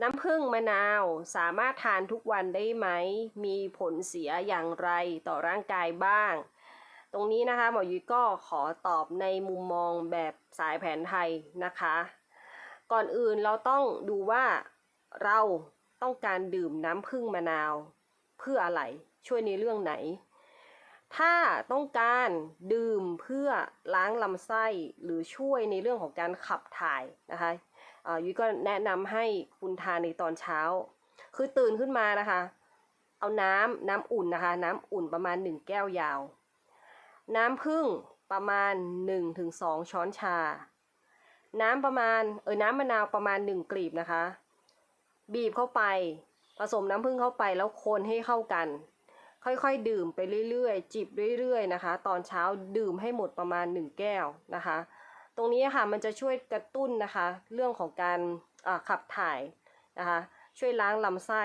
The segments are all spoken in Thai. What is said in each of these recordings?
น้ำผึ้งมะนาวสามารถทานทุกวันได้ไหม มีผลเสียอย่างไรต่อร่างกายบ้าง ตรงนี้นะคะหมอยุ้ยก็ขอตอบในมุมมองแบบสายแผนไทยนะคะ ก่อนอื่นเราต้องดูว่าเราต้องการดื่มน้ำผึ้งมะนาวเพื่ออะไรช่วยในเรื่องไหน ถ้าต้องการดื่มเพื่อล้างลำไส้หรือช่วยในเรื่องของการขับถ่ายนะคะ ยุ้ยก็แนะนำให้คุณทานในตอนเช้า คือตื่นขึ้นมานะคะ เอาน้ำน้ำอุ่นนะคะ น้ำอุ่นประมาณ 1 แก้วยาว น้ำผึ้งประมาณ 1-2 ช้อนชา น้ำประมาณเออน้ำมะนาวประมาณ 1 กลีบนะคะ บีบเข้าไปผสมน้ำผึ้งเข้าไปแล้วคนให้เข้ากัน ค่อยๆ ดื่มไปเรื่อยๆ จิบเรื่อยๆนะคะ ตอนเช้าดื่มให้หมดประมาณ 1 แก้วนะคะ ตรงนี้ค่ะมันจะช่วยกระตุ้นนะคะ เรื่องของการขับถ่ายนะคะ ช่วยล้างลำไส้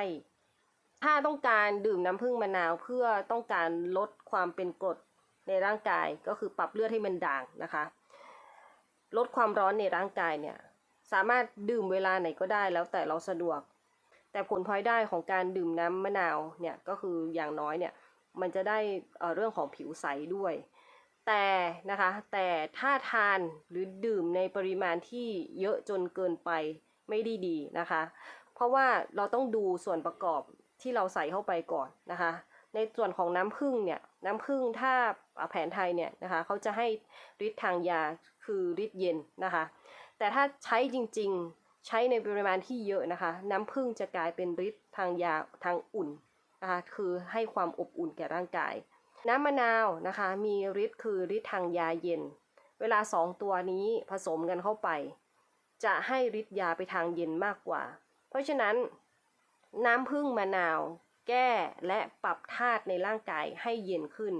ถ้าต้องการดื่มน้ำผึ้งมะนาวเพื่อต้องการลดความเป็นกรดในร่างกายก็คือปรับเลือดให้มันด่างนะคะ ลดความร้อนในร่างกายเนี่ยสามารถดื่มเวลาไหนก็ได้แล้วแต่เราสะดวก แต่ผลพลอยได้ของการดื่มน้ำมะนาวเนี่ยก็คืออย่างน้อยเนี่ยมันจะได้อ่อเรื่องของผิวใสด้วย แต่นะคะแต่ถ้าทานหรือดื่มในปริมาณที่เยอะจนเกินไปไม่ได้ดีนะคะ เพราะว่าเราต้องดูส่วนประกอบที่เราใส่เข้าไปก่อนนะคะ ในส่วนของน้ำผึ้งเนี่ยน้ำผึ้งถ้าแผนไทยเนี่ยนะคะเขาจะให้ฤทธิ์ทางยาคือฤทธิ์เย็นนะคะ แต่ถ้าใช้จริงๆใช้ในปริมาณที่เยอะนะคะ น้ำผึ้งจะกลายเป็นฤทธิ์ทางยาทางอุ่นนะคะคือให้ความอบอุ่นแก่ร่างกาย น้ำมะนาวนะคะ มีฤทธิ์คือฤทธิ์ทางยาเย็น เวลาสองตัวนี้ผสมกันเข้าไป จะให้ฤทธิ์ยาไปทางเย็นมากกว่า เพราะฉะนั้น น้ำผึ้งมะนาว แก้และปรับธาตุในร่างกายให้เย็นขึ้น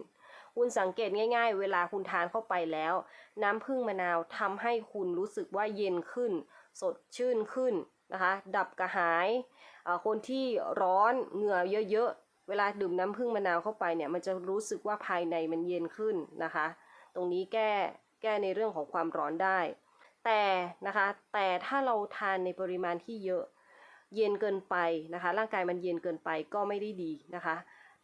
คุณสังเกตง่าย ๆ เวลาคุณทานเข้าไปแล้ว น้ำผึ้งมะนาวทำให้คุณรู้สึกว่าเย็นขึ้น สดชื่นขึ้นนะคะ ดับกระหาย คนที่ร้อนเหงื่อเยอะๆ เวลาดื่มน้ำผึ้งมะนาวเข้าไปเนี่ยมันจะรู้สึกว่าภายในมันเย็นขึ้นนะคะ ตรงนี้แก้แก้ในเรื่องของความร้อนได้ แต่นะคะ แต่ถ้าเราทานในปริมาณที่เยอะเย็นเกินไปนะคะ ร่างกายมันเย็นเกินไปก็ไม่ได้ดีนะคะ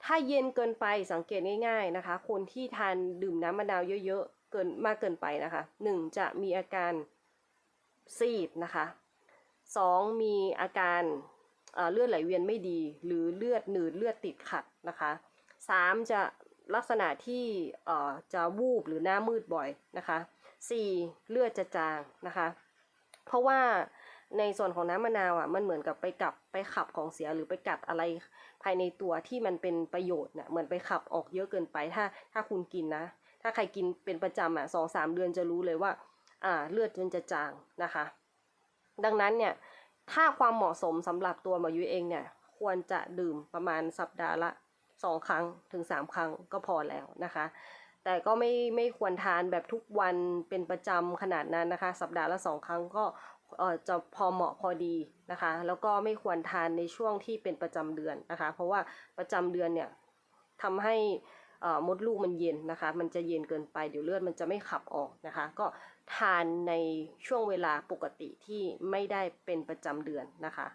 ถ้าเย็นเกินไปสังเกตง่ายๆนะคะ คนที่ทานดื่มน้ำมะนาวเยอะๆเกินมากเกินไปนะคะหนึ่งจะมีอาการซีดนะคะสองมีอาการ เลือดไหลเวียนไม่ดี หรือเลือดหนืดเลือดติดขัดนะคะสามจะลักษณะที่จะวูบหรือหน้ามืดบ่อยนะคะสี่เลือดจะจางนะคะ เพราะว่าในส่วนของน้ำมะนาวอะมันเหมือนกับไปกับไปขับของเสียหรือไปกัดอะไรภายในตัวที่มันเป็นประโยชน์เนี่ยเหมือนไปขับออกเยอะเกินไปถ้าถ้าคุณกินนะ ถ้าใครกินเป็นประจำอะสองสามเดือนจะรู้เลยว่าอ่าเลือดมันจะจางนะคะ ดังนั้นเนี่ย ถ้าความเหมาะสมสำหรับตัวหมอยุ้ยเองเนี่ย ควรจะดื่มประมาณสัปดาห์ละสองครั้งถึงสามครั้งก็พอแล้วนะคะ แต่ก็ไม่ไม่ควรทานแบบทุกวันเป็นประจำขนาดนั้นนะคะ สัปดาห์ละสองครั้งก็เออจะพอเหมาะพอดีนะคะ แล้วก็ไม่ควรทานในช่วงที่เป็นประจำเดือนนะคะ เพราะว่าประจำเดือนเนี่ยทำให้เอ่อมดลูกมันเย็นนะคะ มันจะเย็นเกินไปเดี๋ยวเลือดมันจะไม่ขับออกนะคะ ก็ ทานในช่วงเวลาปกติที่ไม่ได้เป็นประจำเดือนนะคะ